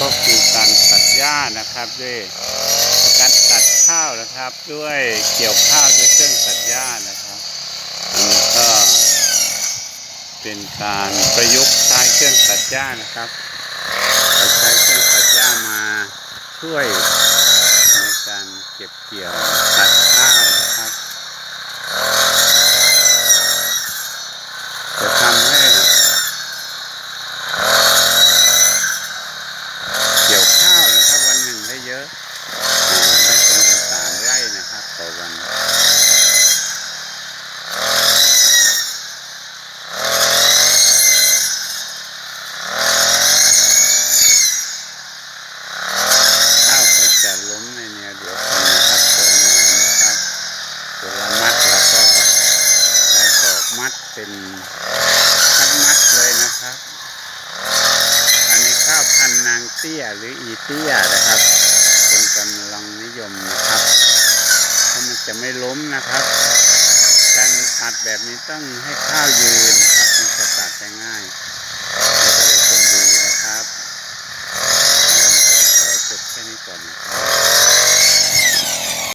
ก็คือการตัดหญ้านะครับด้วยการตัดข้าวนะครับ ด้วยเกี่ยวข้าวด้วยเครื่องตัดหญ้านะครับอันนี้ก็เป็นการประยุกต์ใช้เครื่องตัดหญ้านะครับเราใช้เครื่องตัดหญ้ามาช่วยในการเก็บเกี่ยวตัดข้าวนะครับ จะทำให้เกี่ยวข้าวนะครับวันหนึ่งได้เยอะอ่าได้ประมาณสามไร่นะครับต่อวันข้าวก็จะล้มในแนวเดียวกันนะครับสวยงามนะครับตัวละมัดแล้วก็ใช้ตอกมัด เป็นมัดๆเลยนะครับ อันนี้ข้าวพันนางเตี้ยหรืออีเตี้ยนะครับคนกำลังนิยมนะครับเพราะมันจะไม่ล้มนะครับการตัดแบบนี้ต้องให้ข้าวยืนนะครับมันจะตัดได้ง่ายแล้วก็ได้ผลดีนะครับแล้วก็ขอจบแค่นี้ก่อนนะ